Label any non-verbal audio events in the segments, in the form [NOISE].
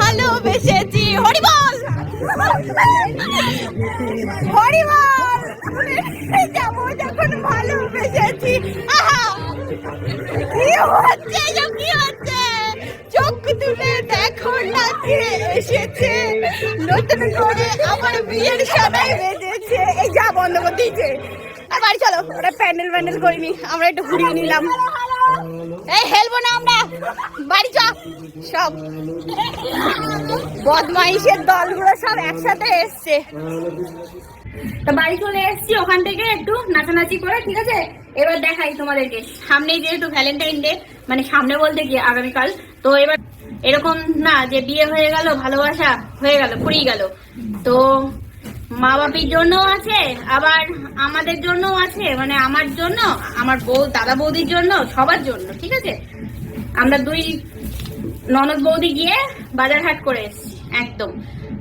ভালোবেসেছি। হরিবল হরিবল যখন ভালোবেসেছি। কি হচ্ছে? কি হচ্ছে? চোখ তুলে দেখো নাচে এসেছে। নতুন করে আমার বিয়ের সবাই বেজেছে এই যা, বন্ধ করে দিয়েছে বাড়ি চলো ওরা প্যান্ডেল করিনি, আমরা একটু ঘুরিয়ে নিলাম। এই, হেলবো না আমরা। বাড়ি চ। সব। বদমাইশের দলগুলো সব একসাথে এসছে। তো বাড়ি চলে এসেছি ওখান থেকে একটু নাচানাচি করে, ঠিক আছে? এবার দেখাই তোমাদেরকে। সামনেই যেহেতু ভ্যালেন্টাইন ডে মানে সামনে বলতে কি, আগামীকাল। তো এবার এরকম না যে বিয়ে হয়ে গেল, ভালোবাসা হয়ে গেল, ফুরিয়ে গেল। তো মা বাপির জন্য আছে, আবার আমাদের জন্য আছে মানে আমার জন্য, আমার বউ, দাদা বৌদির জন্য, সবার জন্য, ঠিক আছে? আমরা দুই ননদ বৌদি গিয়ে বাজার হাট করে এসেছি, একদম।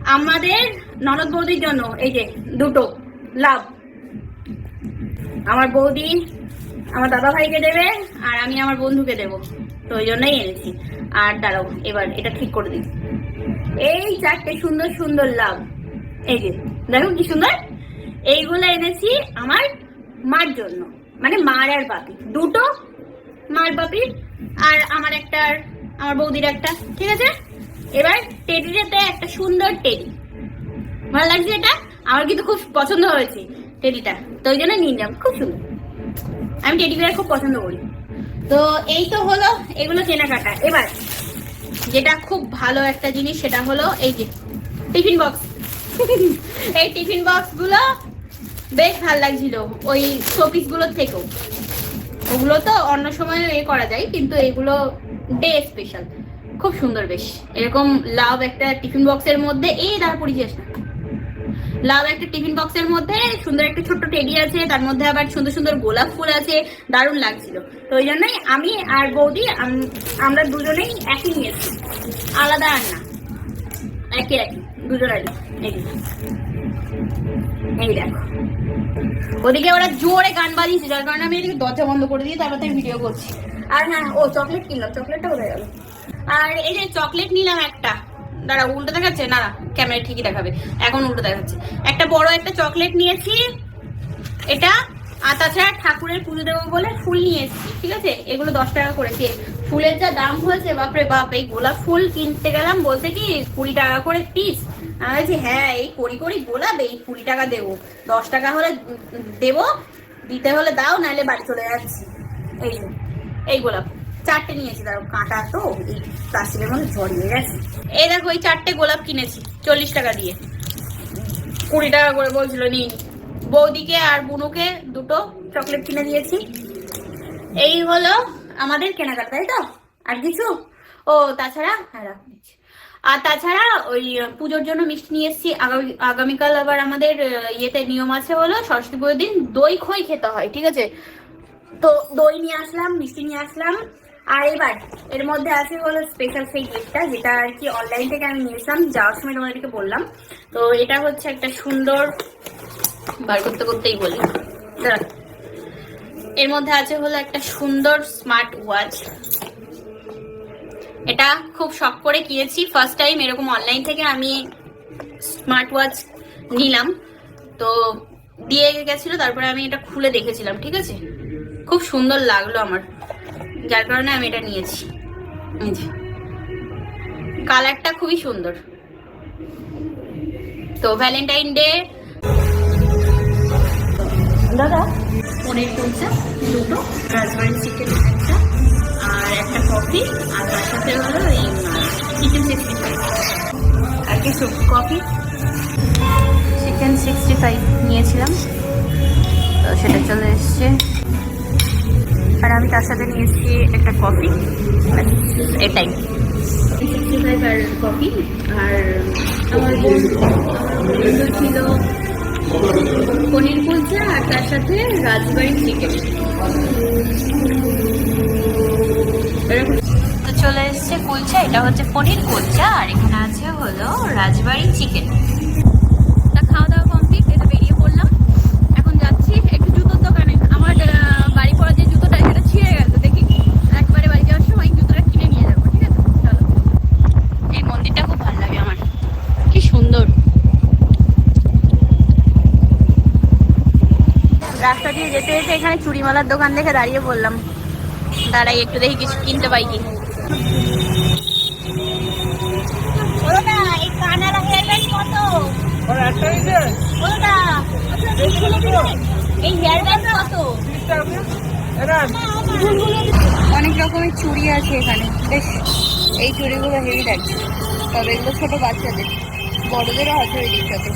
আমাদের ননদ বৌদির জন্য, এই যে দুটো, লাভ। আমার বৌদি, আমার দাদা ভাইকে দেবে, আর আমি আমার বন্ধুকে দেবো, তো ওই জন্যই এনেছি। আর দাঁড়াও, এবার এটা ঠিক করে দিই। এই চারটে সুন্দর সুন্দর লাভ। এই যে দেখো কি সুন্দর? এইগুলো এনেছি আমার মার জন্য। মানে মার আর বাপি। দুটো মার বাপির আর আমার একটা আর আমার বৌদির একটা, ঠিক আছে? এবার টেডিটাতে একটা সুন্দর টেডি। ভালো লাগছে এটা? আমার কিন্তু খুব পছন্দ হয়েছে টেডিটা। তো ওই জন্য নিয়ে নিলাম। খুব সুন্দর। আমি টেডি বিয়ার খুব পছন্দ করি। তো এই তো হলো এগুলো কেনাকাটা। এবার যেটা খুব ভালো একটা জিনিস সেটা হলো এই যে টিফিন বক্স। এই টিফিন বক্সগুলো বেশ ভালো লাগছিল, ওই শোপিসগুলোর থেকেও। ওগুলো তো অন্য সময় এ করা যায়, কিন্তু এগুলো ডে স্পেশাল। খুব সুন্দর বেশ। এরকম লাভ একটা টিফিন বক্সের মধ্যে, এই দাঁড়া পরিচিস না লাভ একটা টিফিন বক্সের মধ্যে সুন্দর একটা ছোট্ট টেডি আছে, তার মধ্যে আবার সুন্দর সুন্দর গোলাপ ফুল আছে, দারুণ লাগছিল। তো ওই জন্যই আমি আর বৌদি আমরা দুজনেই একই নিয়েছি। আলাদা আর না। একই একই এই দেখো। ওদিকে ওরা জোরে গান বাজিয়েছে, যার কারণে আমি এদিকে দরজা বন্ধ করে দিয়ে তারপর তাই ভিডিও করছি। আর হ্যাঁ ও চকলেট কিনলাম চকলেটটা কোথায় গেল? আর এই যে চকলেট নিলাম একটা। দাঁড়া, উল্টো দেখাচ্ছে? না ক্যামেরা ঠিকই দেখাবে। এখন উল্টো দেখাচ্ছে। একটা বড় একটা চকলেট নিয়েছি। এটা, আর তাছাড়া ঠাকুরের পুজো দেবো বলে ফুল নিয়ে এসেছি, ঠিক আছে? এগুলো দশ টাকা করেছে। ফুলের যা দাম হয়েছে, বাপরে বাপ, এই গোলাপ ফুল কিনতে গেলাম বলতে কি, কুড়ি টাকা করে পিস আমি বলছি হ্যাঁ এই করি করি, গোলাপ, এই কুড়ি টাকা দেবো। দশ টাকা হলে দেবো, দিতে হলে দাও, নাহলে বাড়ি চলে যাচ্ছি। এই এই গোলাপ। চারটে নিয়েছি তার কাঁটা তো, এই প্লাস্টিকের মধ্যে জড়িয়ে গেছে। এই দেখো, এই চারটে গোলাপ কিনেছি, চল্লিশ টাকা দিয়ে। কুড়ি টাকা করে বলছিল, নিন। বৌদিকে আর বুনুকে দুটো চকলেট কিনে দিয়েছি। এই হলো আমাদের কেনাকাটা, তাই তো? আর কিছু? ও, তাছাড়া হ্যাঁ রাখ। আর তাছাড়া ওই পুজোর জন্য মিষ্টি নিয়ে এসেছি। আগামী- আগামীকাল আবার আমাদের ইয়েতে নিয়ম আছে হলো সরস্বতী পুজোর দিন, দই খই খেতে হয়, ঠিক আছে? তো দই নিয়ে আসলাম, মিষ্টি নিয়ে আসলাম। আর এবার, এর মধ্যে আছে হলো স্পেশাল সেই গিফটটা যেটা আর কি অনলাইন থেকে আমি নিয়েছিলাম যাওয়ার সময় তোমাদেরকে বললাম। তো এটা হচ্ছে একটা সুন্দর, বার করতে করতেই বলি। এর মধ্যে আছে হলো একটা সুন্দর স্মার্ট ওয়াচ এটা খুব শখ করে কিনেছি। ফার্স্ট টাইম এরকম অনলাইন থেকে আমি স্মার্ট ওয়াচ নিলাম। তো দিয়ে গেছিল, তারপরে আমি এটা খুলে দেখেছিলাম, ঠিক আছে? খুব সুন্দর লাগল আমার। যার কারণে আমি এটা নিয়েছি। কালারটা খুবই সুন্দর। তো ভ্যালেন্টাইন ডে দাদা, পনির কুলচা দুটো চিকেন একটা। কফি আর তার সাথে হলো এই চিকেন সিক্সটি ফাইভ আর কিছু কফি? চিকেন সিক্সটি ফাইভ নিয়েছিলাম। তো সেটা চলে এসছে। আর আমি তার সাথে নিয়েছি একটা কফি। এটাই। সিক্সটি ফাইভ আর কফি আর আমার ছিল। পনির কুলচা আর তার সাথে রাজবাড়ি চিকেন তো চলে এসছে কুলচা, এটা হচ্ছে পনির কুলচা, আর এখানে আছে হলো রাজবাড়ি চিকেন। তা খাওয়া দাওয়া কমপ্লিট এটা বেরিয়ে পড়লাম। এখন যাচ্ছি একটু জুতোর দোকানে। আমার বাড়ি পড়া যে জুতোটা, সেটা ছিঁড়ে গেছে দেখি একবারে বাড়ি যাওয়ার সময় জুতোটা কিনে নিয়ে যাব, ঠিক আছে? চলো। এই মন্দিরটা খুব ভালো লাগে আমার। কি সুন্দর। রাস্তা দিয়ে যেতে যেতে এখানে চুড়িমালার দোকান দেখে দাঁড়িয়ে পড়লাম। দাঁড়াই একটু দেখি কিছু কিনতে পাই কি। এই এই অনেক রকমের চুড়ি আছে এখানে। বেশ এই চুড়িগুলো হেভি লাগছে তবে এগুলো ছোট বাচ্চাদের। বড়দেরও আছে ওই দিকটাতে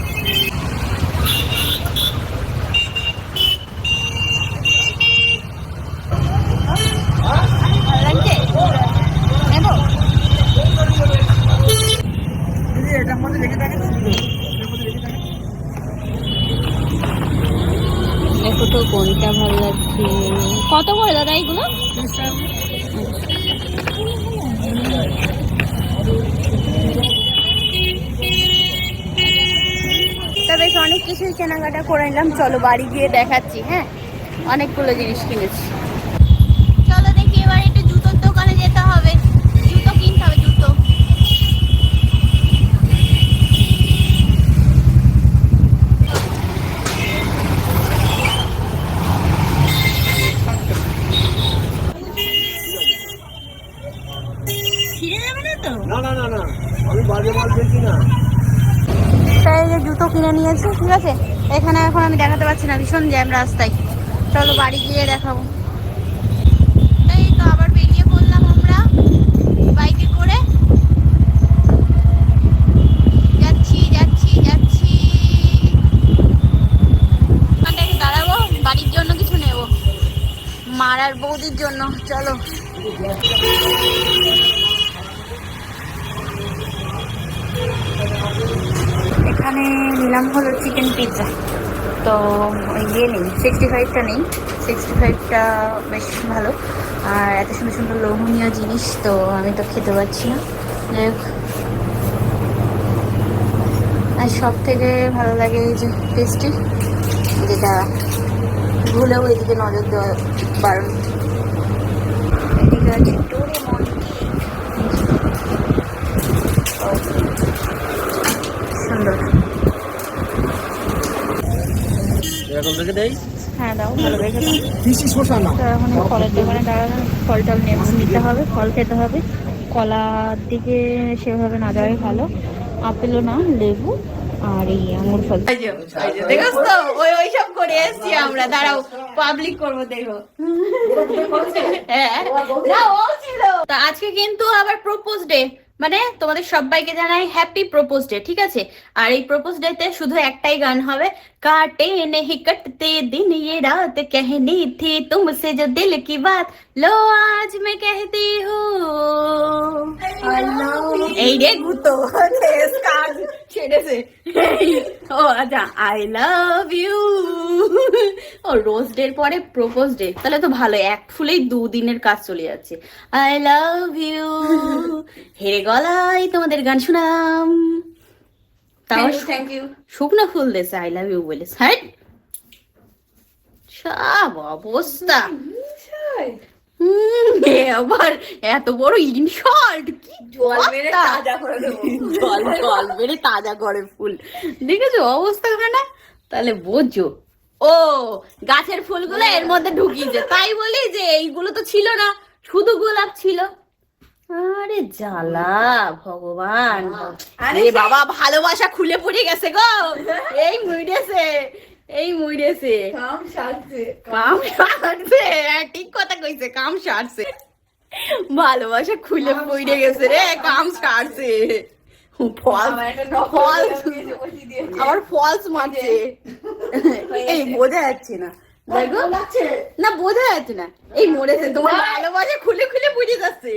ভালো লাগছে নেব দেখো তো কোনটা ভালো লাগছে কত করে দাদা এইগুলো তা বেশ অনেক কিছুই কেনাকাটা করে নিলাম। চলো বাড়ি গিয়ে দেখাচ্ছি হ্যাঁ? অনেকগুলো জিনিস কিনেছি। আছে? এখানে এখন আমি দেখাতে পারছি না, ভীষণ জ্যাম রাস্তায়। চলো বাড়ি গিয়ে দেখাবো। তো আবার বেরিয়ে পড়লাম আমরা। বাইকে করে। যাচ্ছি যাচ্ছি যাচ্ছি। দাঁড়াবো, বাড়ির জন্য কিছু নেব। মার আর বৌদির জন্য, চলো। এখানে নিলাম হলো চিকেন পিৎজা তো ইয়ে নেই সিক্সটি ফাইভটা নেই। সিক্সটি ফাইভটা বেশ ভালো। আর এত সুন্দর সুন্দর লোভনীয় জিনিস তো আমি তো খেতে পারছি না। যাই হোক। আর সব থেকে ভালো লাগে এই যে টেস্টি যেটা ভুলেও এদিকে নজর দেওয়া বারণ। এরকম থেকে দেই। হ্যাঁ দাও ভালো রেখে দাও। পিসি শোষা না এখন ফলের দোকানে দাঁড়ানো ফল টল নেব নিতে হবে ফল খেতে হবে। কলার দিকে সেভাবে না যাওয়াই ভালো। আপেলও না লেবু আর এই আঙুর ফল। দেখো তো ওই ওই সব করে এসছি আমরা। দাঁড়াও পাবলিক করব দেখো। [LAUGHS] হ্যাঁ, ও ছিল। তা আজকে কিন্তু আবার প্রপোজ ডে মানে তোমাদের সবাইকে জানাই হ্যাপি প্রপোজ ডে ঠিক আছে আর এই প্রপোজ ডে তে শুধু একটাই গান হবে কাটে নেহি কটতে দিন ये रात कहनी थी तुमसे जो दिल की बात लो आज मैं कहती हूँ এই রে গুতো কাজ [LAUGHS] ছেড়েছে ও আচ্ছা আই লাভ ইউ ও রোজ ডের পরে প্রপোজ ডে তাহলে তো ভালো এক ফুলেই দুদিনের কাজ চলে যাচ্ছে আই লাভ ইউ হেরে গলায় তোমাদের গান শুনাম তাও থ্যাংক ইউ শুকনো ফুল দেছে আই লাভ ইউ বলে সাইড সব অবস্থা আবার এত বড় ইনশল্ট কি জল মেরে তাজা করে জল জল মেরে তাজা করে ফুল। দেখেছ অবস্থা খানা? তাহলে বোঝো। ও গাছের ফুলগুলো এর মধ্যে ঢুকিয়েছে। তাই বলি যে এইগুলো তো ছিল না শুধু গোলাপ ছিল। আরে জ্বালা ভগবান। আরে বাবা ভালোবাসা খুলে পড়ে গেছে গো। এই মুইরেছে এই মুইরেছে কাম সারছে হ্যাঁ, ঠিক কথা কইছে কাম সারছে। ভালোবাসা খুলে পড়ে গেছে রে কাম সারছে। ফল ফলস মারছে। এই বোঝা যাচ্ছে না। দেখো। না বোঝা যাচ্ছে না। এই মরেছে তোমার ভালোবাসা খুলে খুলে বুঝে যাচ্ছে।